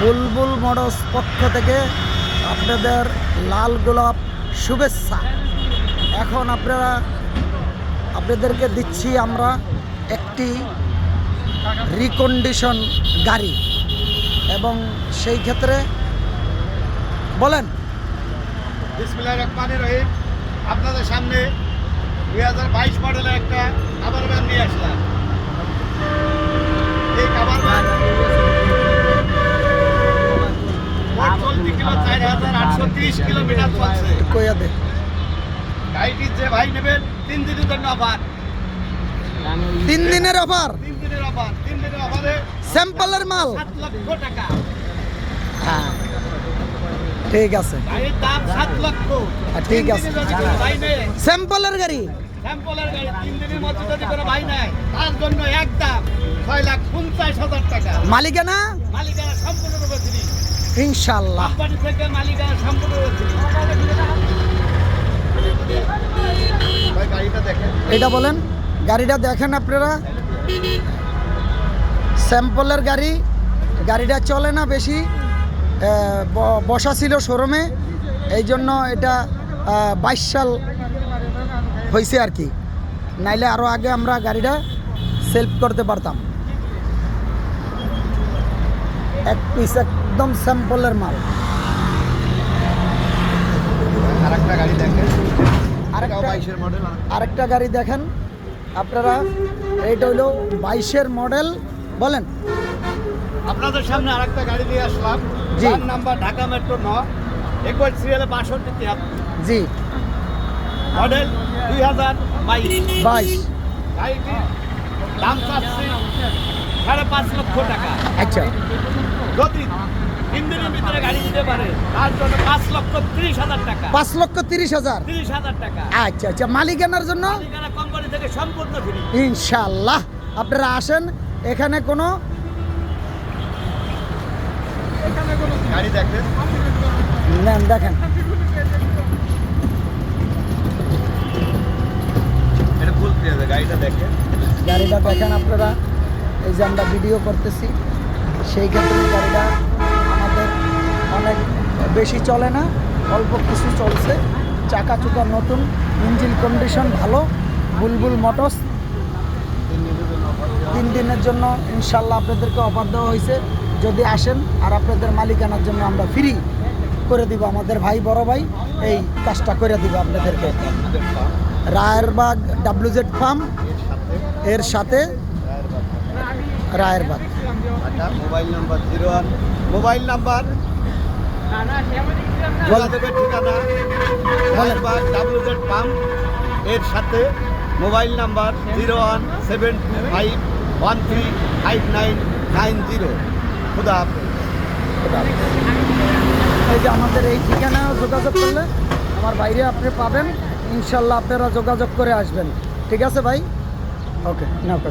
বুলবুল motors পক্ষ থেকে আপনাদের লাল গোলাপ শুভেচ্ছা। এখন আপনারা, আপনাদেরকে দিচ্ছি আমরা একটি রিকন্ডিশন গাড়ি। এবং সেই ক্ষেত্রে বলেন। আপনাদের সামনে দুই হাজার বাইশ মডেলের একটা আবার নিয়ে আসলাম। কিলোমিটার চলছে। কইয়া গাড়িটির যে ভাই নেবেন তিন দিনের জন্য অফার। তিন দিনের অফার? তিন দিনের অফার তিন দিনের অফারে স্যাম্পলের মাল? সাত লক্ষ টাকা। হ্যাঁ। ঠিক আছে। গাড়ির দাম সাত লক্ষ। হ্যাঁ, ঠিক আছে। স্যাম্পলের গাড়ি? স্যাম্পলের গাড়ি তিন দিনের মধ্যে যদি কোনো ভাই নেয় তার জন্য একদম ছয় লাখ পঞ্চাশ হাজার টাকা। মালিকানা? মালিকানা সম্পূর্ণরূপে ফ্রি ইনশাল্লাহ এটা বলেন গাড়িটা দেখেন আপনারা? স্যাম্পলের গাড়ি গাড়িটা চলে না বেশি বসা ছিল শোরুমে এই জন্য এটা বাইশ সাল হয়েছে আর কি। নাইলে আরও আগে আমরা গাড়িটা সেলফ করতে পারতাম। এক পিস একদম স্যাম্পলের মাল। আর একটা গাড়ি দেখেন। আরেকটা আরেকটা গাড়ি দেখেন। আপনারা এইটা হইল বাইশের মডেল বলেন। আপনাদের সামনে আরেকটা গাড়ি নিয়ে আসলাম। জি। নাম্বার ঢাকা মেট্রো ন একবার সিরিয়ালে বাষট্টি তিয়াত্তর জি। মডেল দুই হাজার বাইশ। বাইশ। গাড়িটির দাম চাচ্ছি সাড়ে পাঁচ লক্ষ টাকা। আচ্ছা। যদি তিন দিনের ভিতরে গাড়ি দিতে পারে। তার জন্য পাঁচ লক্ষ তিরিশ হাজার টাকা। পাঁচ লক্ষ তিরিশ হাজার? তিরিশ হাজার টাকা। আচ্ছা আচ্ছা। মালিকানার জন্য? মালিকানা কোম্পানি থেকে সম্পূর্ণ ফ্রি ইনশাল্লাহ আপনারা আসেন এখানে কোনো গাড়ি দেখবেন নেন দেখেন। এটা ফুল পেয়ে গাড়িটা দেখেন। গাড়িটা দেখেন আপনারা। এই যে আমরা ভিডিও করতেছি সেই ক্ষেত্রে গাড়িটা অনেক বেশি চলে না, অল্প কিছু চলছে। চাকা চুকা নতুন, ইঞ্জিন কন্ডিশন ভালো, বুলবুল মোটরস। তিন দিনের জন্য ইনশাল্লাহ আপনাদেরকে অফার দেওয়া হয়েছে। যদি আসেন আর আপনাদের মালিকানার জন্য আমরা ফ্রি করে দিব, আমাদের ভাই, বড় ভাই, এই কাজটা করে দিব আপনাদেরকে। রায়েরবাগ ডাব্লিউজেড ফার্ম এর সাথে Rayerbagh. Mobile number zero mobile number যোগাযোগের ঠিকানা রায়েরবাগ ডাব্লিউ জেড পাম্পের সাথে mobile number zero one seven two five one three five nine nine zero. খুদা এই যে আমাদের এই ঠিকানায় যোগাযোগ করলে আমার বাইরে আপনি পাবেন। ইনশাল্লাহ আপনারা যোগাযোগ করে আসবেন। ঠিক আছে ভাই? ওকে না ওকে।